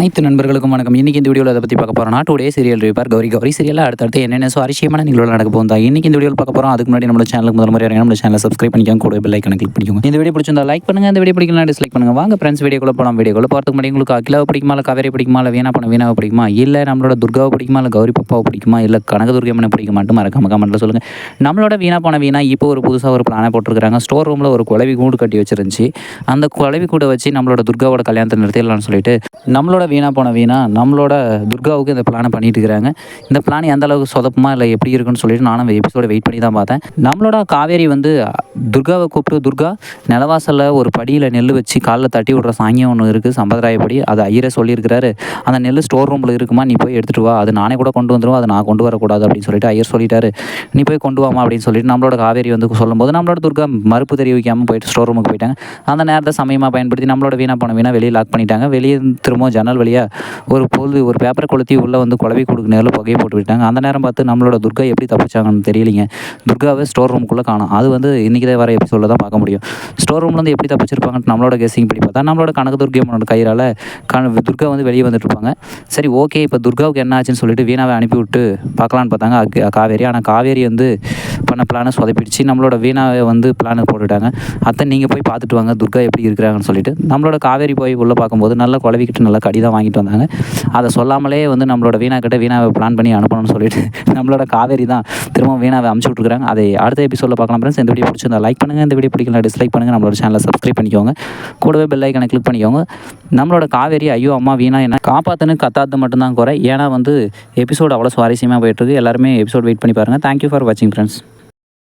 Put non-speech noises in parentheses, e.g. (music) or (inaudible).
அனைத்து நண்பர்களுக்கும் வணக்கம். இன்றைக்கி இந்த வீடியோவில் அதை பற்றி பார்க்க போகிறோம் நாட்டுடைய சீரியல் ரிப்பார் கௌரி. கௌரி சீரியலில் அடுத்தடுத்து என்னென்ன சுவாரஸ்யமான நிகழ்வுகள் நடக்க போகுதா இன்றைக்கி இந்த வீடியோவில் பார்க்க போகிறோம் அதுக்கு முன்னாடி நம்ம சேனலுக்கு முதல் முறை நம்ம சேனலை சப்ஸ்கிரைப் பண்ணிக்கோங்க. கூட பெல் ஐக்கனை கிளிக் பண்ணிக்கோங்க. இந்த வீடியோ பிடிச்சிருந்தா லைக் பண்ணுங்க. இந்த வீடியோ பிடிக்கலாம் டிஸ்லைக் பண்ணுங்க. வாங்க ஃப்ரெண்ட்ஸ் வீடியோக்குள்ள போகலாம் வீடியோக்குள்ள போகிறதுக்கு முன்னாடி உங்களுக்கு அகிலாவை பிடிக்குமா? இல்லை காவேரி பிடிக்குமா? இல்லை வீணா பண்ண வீணாவை பிடிக்குமா? இல்லை நம்மளோட துர்காவை பிடிக்குமா? இல்லை கௌரி பப்பாவை பிடிக்குமா? இல்லை கனகதுர்கம்மனை மாட்டோம்? மறக்காம கமெண்ட்டில் சொல்லுங்கள் நம்மளோட வீணா போன வீணா இப்போ ஒரு புதுசாக ஒரு பிளானை போட்டிருக்காங்க ஸ்டோர் ரூமில் ஒரு குழவி கூடு கட்டி வச்சிருந்துச்சு. அந்த குழவி கூட வச்சு நம்மளோட துர்காவோட கல்யாணத்தை நிறுத்திடலாம்னு சொல்லிட்டு நம்மளோட வீணாக போன வீணா நம்மளோட துர்காவுக்கு இந்த பிளானை பண்ணிட்டு இருக்கிறாங்க. இந்த பிளான் எந்த அளவுக்கு சொதப்புமா இல்லை எப்படி இருக்குன்னு சொல்லிட்டு நானும் எபிசோட வெயிட் பண்ணி தான் பார்த்தேன். நம்மளோட காவேரி வந்து துர்காவை கூப்பிட்டு துர்கா நிலவாசலில் ஒரு படியில் நெல் வச்சு காலில் தட்டி விடுற சாங்கியம் ஒன்று இருக்குது சம்பிரதாயப்படி அது ஐயரை சொல்லியிருக்கிறாரு. அந்த நெல் ஸ்டோர் ரூமில் இருக்குமா? நீ போய் எடுத்துகிட்டு வா. அது நானே கூட கொண்டு வந்துடும் அதை நான் கொண்டு வரக்கூடாது அப்படின்னு சொல்லிட்டு ஐயர் சொல்லிட்டாரு. நீ போய் கொண்டு வாமா அப்படின்னு சொல்லிட்டு நம்மளோட காவேரி வந்து சொல்லும்போது நம்மளோட துர்கா மறுப்பு தெரிவிக்காமல் போயிட்டு ஸ்டோர் ரூமுக்கு போயிட்டாங்க. அந்த நேரத்தை சமயமாக பயன்படுத்தி நம்மளோட வீணாக போன வீணா வெளியே லாக் பண்ணிட்டாங்க. வெளியே திரும்பவும் ஜன்னல் வழியாக ஒரு பொழுது ஒரு பேப்பரை கொளுத்தி உள்ளே வந்து குழவி கொடுக்கு நேரில் புகையை போட்டு விட்டாங்க அந்த நேரம் பார்த்து நம்மளோட துர்கா எப்படி தப்பிச்சாங்கன்னு தெரியலிங்க. துர்காவே ஸ்டோர் ரூமுக்குள்ளே காணும். அது வந்து இன்றைக்கி தான் வர எபிசோடில் தான் பார்க்க முடியும். ஸ்டோர் ரூம்லேருந்து எப்படி தப்பிச்சிருப்பாங்கன்னு நம்மளோட கெஸிங் படி பார்த்தா நம்மளோட கனக துர்கியம்மனோட கையால் கண துர்கா வந்து வெளியே வந்துட்டு இருப்பாங்க சரி ஓகே இப்போ துர்காவுக்கு என்ன ஆச்சுன்னு சொல்லிட்டு வீணாவை அனுப்பி விட்டு பார்க்கலான்னு பார்த்தாங்க அக்கு- காவேரி. ஆனால் காவேரி வந்து பண்ண பிளானை சொதப்பிடுச்சு. நம்மளோட வீணாவை வந்து பிளானை போட்டுட்டாங்க. அத்தை நீங்கள் போய் பார்த்துட்டு வாங்க. துர்கா எப்படி இருக்கிறாங்கன்னு சொல்லிட்டு. நம்மளோட காவேரி போய் உள்ளே பார்க்கும்போது நல்லா குழவிக்கிட்டு நல்லா கடி தான் வாங்கிட்டு வந்தாங்க. அதை சொல்லாமலே வந்து நம்மளோட வீணா கிட்ட வீணாவை பிளான் பண்ணி அனுப்பணும்னு சொல்லிட்டு (laughs) நம்மளோட காவேரி தான் திரும்ப வீணாவை அமுச்சு விட்ருக்காங்க அதை அடுத்த எபிசோடில் பார்க்கலாம் ஃப்ரெண்ட்ஸ் இந்த வீடியோ பிடிச்சிருந்தா லைக் பண்ணுங்கள் இந்த வீடியோ பிடிக்கல டிஸ்லைக் பண்ணுங்கள் நம்மளோட சேனலை சப்ஸ்கிரைப் பண்ணிக்கோங்க. கூடவே பெல் ஐக்கனை கிளிக் பண்ணிக்கோங்க. நம்மளோட காவேரி ஐயோ அம்மா வீணா என்ன? காப்பாற்றுன்னு கத்தாத்து மட்டும்தான் குறை. ஏன்னா வந்து எபிசோடு அவ்வளோ சுவாரஸ்யமாக போயிட்டுருக்கு. எல்லாருமே எபிசோட் வெயிட் பண்ணி பாருங்கள் தேங்க்யூ ஃபார் வாட்சிங் ஃப்ரெண்ட்ஸ்